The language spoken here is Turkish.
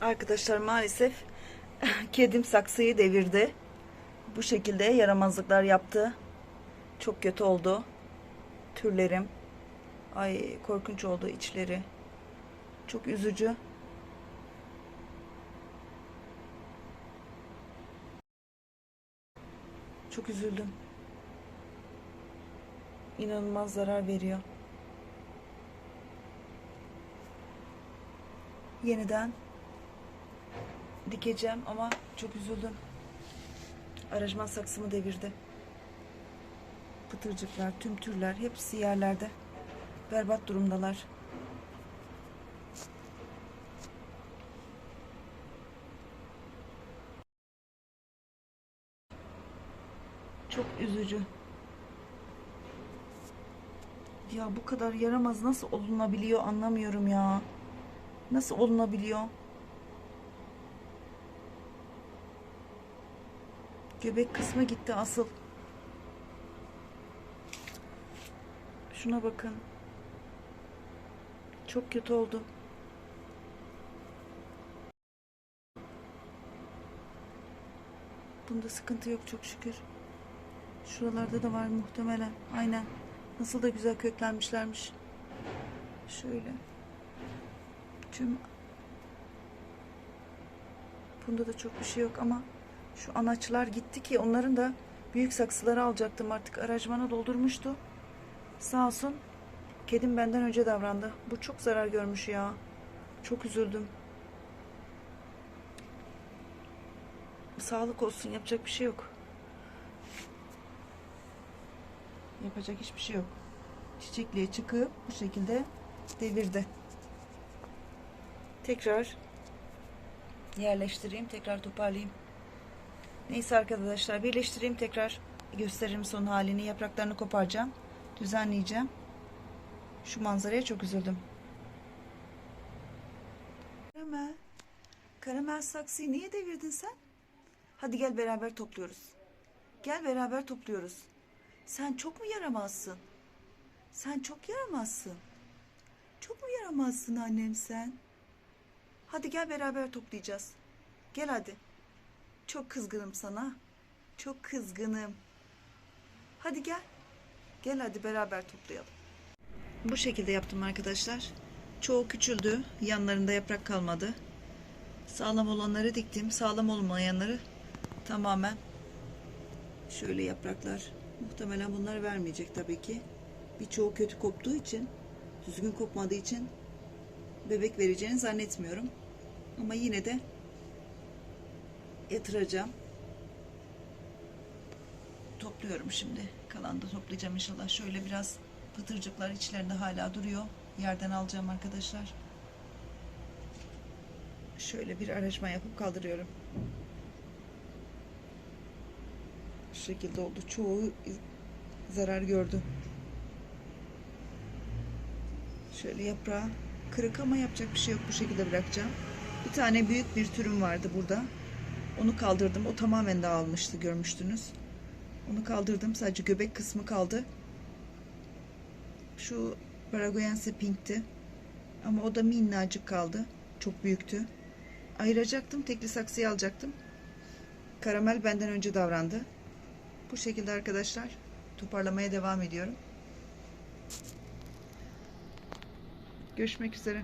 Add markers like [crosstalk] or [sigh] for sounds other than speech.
Arkadaşlar maalesef [laughs] kedim saksıyı devirdi. Bu şekilde yaramazlıklar yaptı. Çok kötü oldu. Türlerim. Ay korkunç oldu içleri. Çok üzücü. Çok üzüldüm. İnanılmaz zarar veriyor. Yeniden dikeceğim ama çok üzüldüm. Aracman saksımı devirdi. Pıtırcıklar, tüm türler hepsi yerlerde. Berbat durumdalar. Çok üzücü. Ya bu kadar yaramaz nasıl olunabiliyor anlamıyorum ya. Nasıl olunabiliyor? Göbek kısmı gitti asıl. Şuna bakın. Çok kötü oldu. Bunda sıkıntı yok çok şükür. Şuralarda da var muhtemelen. Aynen. Nasıl da güzel köklenmişlermiş. Şöyle. Tüm Bunda da çok bir şey yok ama şu anaçlar gitti ki onların da büyük saksıları alacaktım artık aracmana doldurmuştu. Sağ olsun kedim benden önce davrandı. Bu çok zarar görmüş ya. Çok üzüldüm. Sağlık olsun yapacak bir şey yok. Yapacak hiçbir şey yok. Çiçekliğe çıkıp bu şekilde devirdi. Tekrar yerleştireyim, tekrar toparlayayım. Neyse arkadaşlar birleştireyim tekrar gösteririm son halini. Yapraklarını koparacağım. Düzenleyeceğim. Şu manzaraya çok üzüldüm. Karamel. Karamel saksıyı niye devirdin sen? Hadi gel beraber topluyoruz. Gel beraber topluyoruz. Sen çok mu yaramazsın? Sen çok yaramazsın. Çok mu yaramazsın annem sen? Hadi gel beraber toplayacağız. Gel hadi. Çok kızgınım sana. Çok kızgınım. Hadi gel. Gel hadi beraber toplayalım. Bu şekilde yaptım arkadaşlar. Çoğu küçüldü. Yanlarında yaprak kalmadı. Sağlam olanları diktim. Sağlam olmayanları tamamen şöyle yapraklar. Muhtemelen bunları vermeyecek tabii ki. Birçoğu kötü koptuğu için, düzgün kopmadığı için bebek vereceğini zannetmiyorum. Ama yine de yatıracağım. Topluyorum şimdi. Kalan da toplayacağım inşallah. Şöyle biraz pıtırcıklar içlerinde hala duruyor. Yerden alacağım arkadaşlar. Şöyle bir aracma yapıp kaldırıyorum. Şu şekilde oldu. Çoğu zarar gördü. Şöyle yaprağı kırık ama yapacak bir şey yok. Bu şekilde bırakacağım. Bir tane büyük bir türüm vardı burada. Onu kaldırdım. O tamamen dağılmıştı görmüştünüz. Onu kaldırdım. Sadece göbek kısmı kaldı. Şu Paraguayense pinkti. Ama o da minnacık kaldı. Çok büyüktü. Ayıracaktım. Tekli saksıyı alacaktım. Karamel benden önce davrandı. Bu şekilde arkadaşlar toparlamaya devam ediyorum. Görüşmek üzere.